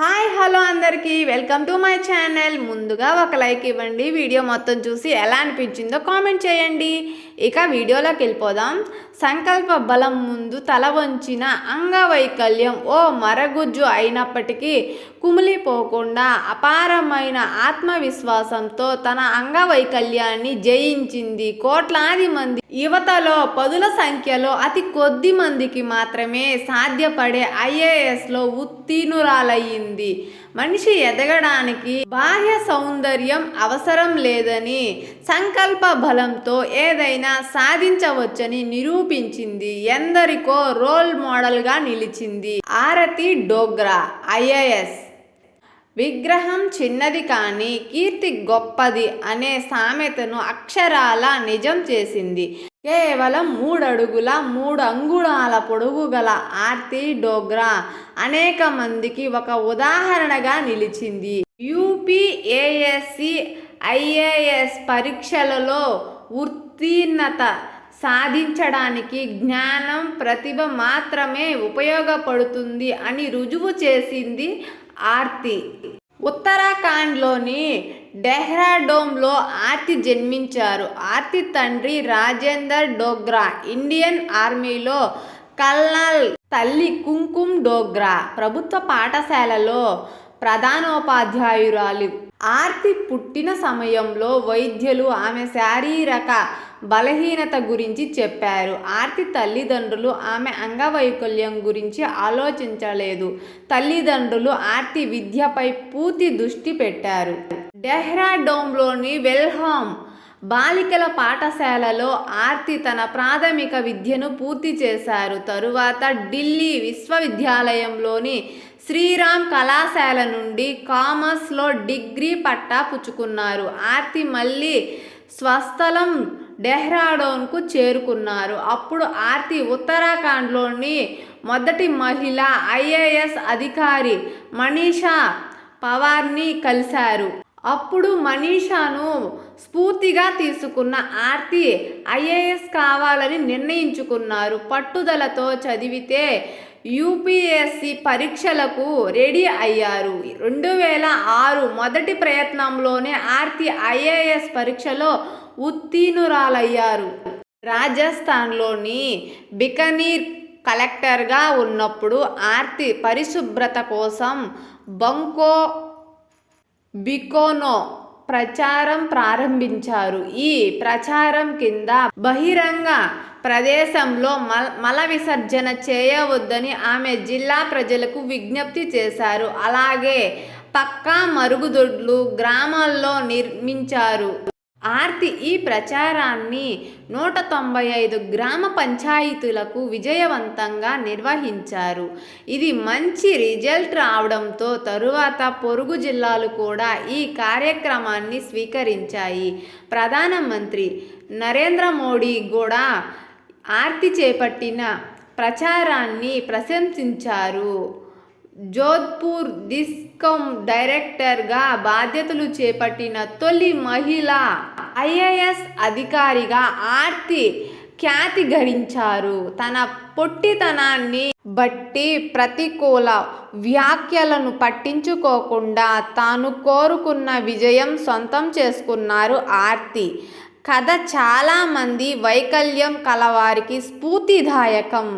Hi hello అందరికీ. Welcome to my channel. ముందుగా ఒక లైక్ ఇవ్వండి. వీడియో మొత్తం చూసి ఎలా అనిపించిందో కామెంట్ చేయండి. ఇక వీడియోలోకి వెళ్ళిపోదాం. సంకల్ప బలం ముందు తల వంచిన అంగవైకల్యం ఓ మరగుజ్జు అయినప్పటికీ కుమిలిపోకుండా అపారమైన ఆత్మవిశ్వాసంతో తన అంగవైకల్యాన్ని జయించింది. కోట్లాది మంది యువతలో పదుల సంఖ్యలో అతి కొద్ది మందికి మాత్రమే సాధ్యపడే ఐఏఎస్లో ఉత్తీర్ణురాలయ్యింది. మనిషి ఎదగడానికి బాహ్య సౌందర్యం అవసరం లేదని సంకల్ప బలంతో ఏదైనా సాధించవచ్చని నిరూప చూపించింది. ఎందరికో రోల్ మోడల్గా నిలిచింది. ఆరతి డోగ్రా ఐఏఎస్. విగ్రహం చిన్నది కానీ కీర్తి గొప్పది అనే సామెతను అక్షరాల నిజం చేసింది. కేవలం మూడడుగుల మూడు అంగుళాల పొడుగు గల ఆర్తి డోగ్రా అనేక మందికి ఒక ఉదాహరణగా నిలిచింది. యూపీఏఎస్సి ఐఏఎస్ పరీక్షలలో ఉత్తీర్ణత సాధించడానికి జ్ఞానం ప్రతిభ మాత్రమే ఉపయోగపడుతుంది అని రుజువు చేసింది ఆర్తి. ఉత్తరాఖండ్లోని డెహ్రాడోమ్లో ఆర్తి జన్మించారు. ఆర్తి తండ్రి రాజేందర్ డోగ్రా ఇండియన్ ఆర్మీలో కల్నల్ తల్లి కుంకుమ్ డోగ్రా ప్రభుత్వ పాఠశాలలో ప్రధానోపాధ్యాయురాలు. ఆర్తి పుట్టిన సమయంలో వైద్యులు ఆమె శారీరక బలహీనత గురించి చెప్పారు. ఆర్తి తల్లిదండ్రులు ఆమె అంగవైకల్యం గురించి ఆలోచించలేదు. తల్లిదండ్రులు ఆర్తి విద్యపై పూర్తి దృష్టి పెట్టారు. డెహ్రాడోమ్లోని వెల్హామ్ బాలికల పాఠశాలలో ఆర్తి తన ప్రాథమిక విద్యను పూర్తి చేశారు. తరువాత ఢిల్లీ విశ్వవిద్యాలయంలోని శ్రీరామ్ కళాశాల నుండి కామర్స్లో డిగ్రీ పట్టా పుచ్చుకున్నారు. ఆర్తి మళ్ళీ స్వస్థలం డెహ్రాడోన్కు చేరుకున్నారు. అప్పుడు ఆర్తి ఉత్తరాఖండ్లోని మొదటి మహిళ ఐఏఎస్ అధికారి మనీషా పవార్ని కలిశారు. అప్పుడు మనీషాను స్ఫూర్తిగా తీసుకున్న ఆర్తి ఐఏఎస్ కావాలని నిర్ణయించుకున్నారు. పట్టుదలతో చదివితే యూపీఎస్సి పరీక్షలకు రెడీ అయ్యారు. రెండు వేల ఆరు మొదటి ప్రయత్నంలోనే ఆర్తి ఐఏఎస్ పరీక్షలో ఉత్తీర్ణురాలయ్యారు. రాజస్థాన్లోని బికనీర్ కలెక్టర్గా ఉన్నప్పుడు ఆర్తి పరిశుభ్రత కోసం బంకో బికోనో ప్రచారం ప్రారంభించారు. ఈ ప్రచారం కింద బహిరంగ ప్రదేశంలో మల మల విసర్జన చేయవద్దని ఆమె జిల్లా ప్రజలకు విజ్ఞప్తి చేశారు. అలాగే పక్కా మరుగుదొడ్లు గ్రామాల్లో నిర్మించారు. ఆర్తి ఈ ప్రచారాన్ని నూట తొంభై ఐదు గ్రామ పంచాయతీలకు విజయవంతంగా నిర్వహించారు. ఇది మంచి రిజల్ట్ రావడంతో తరువాత పొరుగు జిల్లాలు కూడా ఈ కార్యక్రమాన్ని స్వీకరించాయి. ప్రధానమంత్రి నరేంద్ర మోడీ కూడా ఆర్తి చేపట్టిన ప్రచారాన్ని ప్రశంసించారు. జోధ్పూర్ డిస్కమ్ డైరెక్టర్గా బాధ్యతలు చేపట్టిన తొలి మహిళ ఐఏఎస్ అధికారిగా ఆర్తి ఖ్యాతి గడించారు తన పొట్టితనాన్ని బట్టి ప్రతికూల వ్యాఖ్యలను పట్టించుకోకుండా తాను కోరుకున్న విజయం సొంతం చేసుకున్నారు ఆర్తి. కథ చాలామంది వైకల్యం కలవారికి స్ఫూర్తిదాయకం.